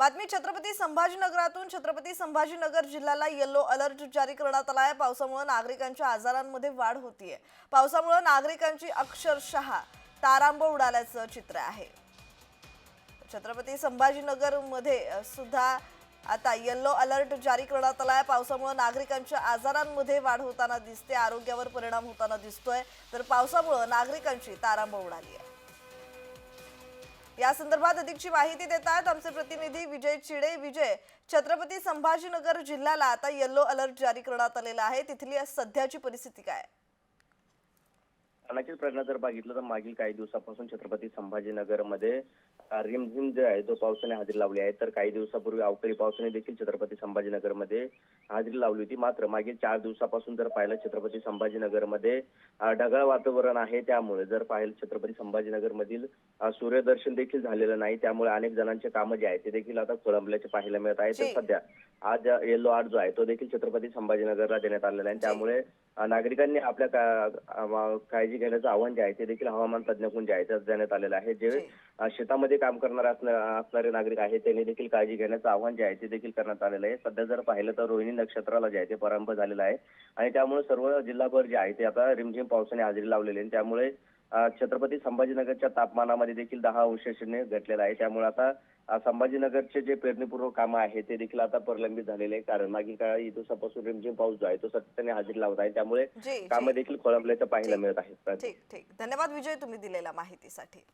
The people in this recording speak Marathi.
बातमी छत्रपती संभाजीनगरातून छत्रपती संभाजीनगर जिल्ह्याला येलो अलर्ट जारी करण्यात आला आहे. पावसामुळे नागरिकांच्या आजारांमध्ये वाढ होतीये. पावसामुळे नागरिकांची अक्षरशः तारांब उडाल्याचं चित्र आहे. छत्रपती संभाजीनगरमध्ये सुद्धा आता येल्लो अलर्ट जारी करण्यात आला आहे. पावसामुळे नागरिकांच्या आजारांमध्ये वाढ होताना दिसते आरोग्यावर परिणाम होताना दिसतोय. तर पावसामुळे नागरिकांची तारांब उडाली आहे. या संदर्भात अधिकची माहिती देत आहेत आमचे प्रतिनिधी विजय चिडे विजय छत्रपती संभाजीनगर जिल्ह्याला आता येल्लो अलर्ट जारी करण्यात आलेला आहे तिथली सध्याची परिस्थिती काय आहे? नक्कीच प्रश्न जर बघितलं तर मागील काही दिवसापासून छत्रपती संभाजीनगरमध्ये अ, रिमझिम जे आहे तो पावसाने हजेरी लावली आहे तर काही दिवसापूर्वी अवकाळी पावसाने देखील छत्रपती संभाजीनगरमध्ये हजेरी लावली होती. मात्र मागील चार दिवसापासून जर पाहिलं छत्रपती संभाजीनगरमध्ये ढगाळ वातावरण आहे. त्यामुळे जर पाहिलं छत्रपती संभाजीनगरमधील अ, सूर्यदर्शन देखील झालेलं नाही. त्यामुळे अनेक जणांचे कामं जे आहेत ते देखील आता खोळंबल्याचे पाहायला मिळत आहे. तर सध्या आज येलो आर्ट जो आहे तो देखील छत्रपती संभाजीनगरला देण्यात आलेला आहे. त्यामुळे नागरिकांनी आपल्या काळजी घेण्याचं आव्हान जे आहे ते देखील हवामान तज्ञाकडून जे आहे ते देण्यात आलेलं आहे. जे शेतामध्ये काम करणारे असणा- असणारे नागरिक आहेत त्यांनी देखील काळजी घेण्याचं आव्हान जे आहे ते देखील करण्यात आलेलं आहे. सध्या जर पाहिलं तर रोहिणी नक्षत्राला जे आहे ते प्रारंभ झालेला आहे. आणि त्यामुळे सर्व जिल्हाभर जे आहे ते आता रिमझिम पावसाने हजेरी लावलेली आहे. त्यामुळे छत्रपती संभाजीनगरच्या तापमानामध्ये देखील दहा अंशाने घटलेला आहे. त्यामुळे आता संभाजीनगरचे जे पेरणीपूर्व कामं आहे ते देखील आता प्रलंबित झालेले आहे कारण मागील काही दिवसापासून रिमझिम पाऊस जो आहे तो सातत्याने हजेरी लावत आहे. त्यामुळे कामं देखील खोळंबल्याचं पाहायला. मिळत आहे ठीक ठीक. धन्यवाद विजय तुम्ही दिलेल्या माहितीसाठी.